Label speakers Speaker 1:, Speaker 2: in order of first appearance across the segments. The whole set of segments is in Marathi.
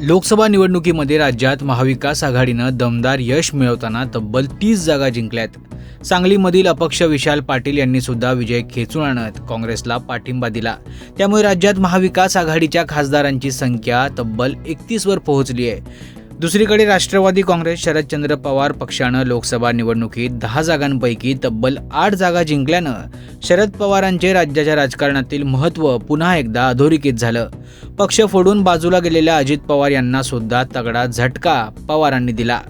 Speaker 1: लोकसभा निवडणुकीमध्ये राज्यात महाविकास आघाडीनं दमदार यश मिळवताना तब्बल तीस जागा जिंकल्यात. सांगलीमधील अपक्ष विशाल पाटील यांनी सुद्धा विजय खेचून आणत काँग्रेसला पाठिंबा दिला. त्यामुळे राज्यात महाविकास आघाडीच्या खासदारांची संख्या तब्बल एकतीसवर पोहोचली आहे. दुसरीकडे राष्ट्रवादी काँग्रेस शरदचंद्र पवार पक्षानं लोकसभा निवडणुकीत दहा जागांपैकी तब्बल आठ जागा जिंकल्यानं शरद पवारांचे राज्याच्या राजकारणातील महत्त्व पुन्हा एकदा अधोरेखित झालं. पक्ष फोडून बाजूला गेलेल्या अजित पवार यांना सुद्धा तगडा झटका पवारांनी दिला.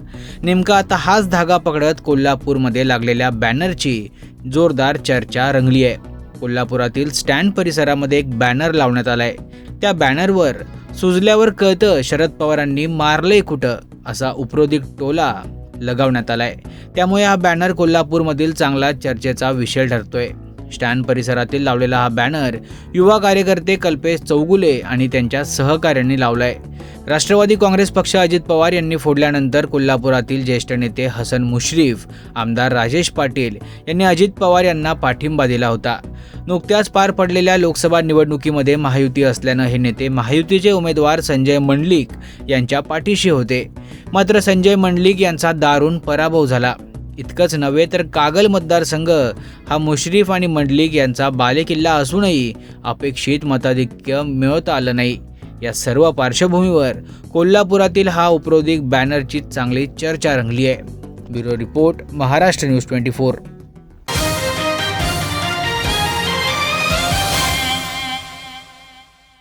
Speaker 1: नेमका आता हाच धागा पकडत कोल्हापूरमध्ये लागलेल्या बॅनरची जोरदार चर्चा रंगली आहे कोल्हापुरातील स्टँड परिसरामध्ये एक बॅनर लावण्यात आलाय. त्या बॅनरवर सुजल्यावर कळतं शरद पवारांनी मारले कुठं असा उपरोधिक टोला लगावण्यात आलाय. त्यामुळे हा बॅनर कोल्हापूरमधील चांगला चर्चेचा विषय ठरतोय. स्टँड परिसरातील लावलेला हा बॅनर युवा कार्यकर्ते कल्पेश चौगुले आणि त्यांच्या सहकाऱ्यांनी लावलाय. राष्ट्रवादी काँग्रेस पक्ष अजित पवार यांनी फोडल्यानंतर कोल्हापुरातील ज्येष्ठ नेते हसन मुश्रीफ आमदार राजेश पाटील यांनी अजित पवार यांना पाठिंबा दिला होता. नुकत्याच पार पडलेल्या लोकसभा निवडणुकीमध्ये महायुती असल्यानं हे नेते महायुतीचे उमेदवार संजय मंडलिक यांच्या पाठीशी होते. मात्र संजय मंडलिक यांचा दारुण पराभव झाला. इतकंच नव्हे तर कागल मतदारसंघ हा मुश्रीफ आणि मंडलिक यांचा बालेकिल्ला असूनही अपेक्षित मताधिक्य मिळवता आलं नाही. या सर्व पार्श्वभूमीवर कोल्हापुरातील हा उपरोधिक बॅनरची चांगली चर्चा रंगली आहे. Bureau report Maharashtra news twenty four.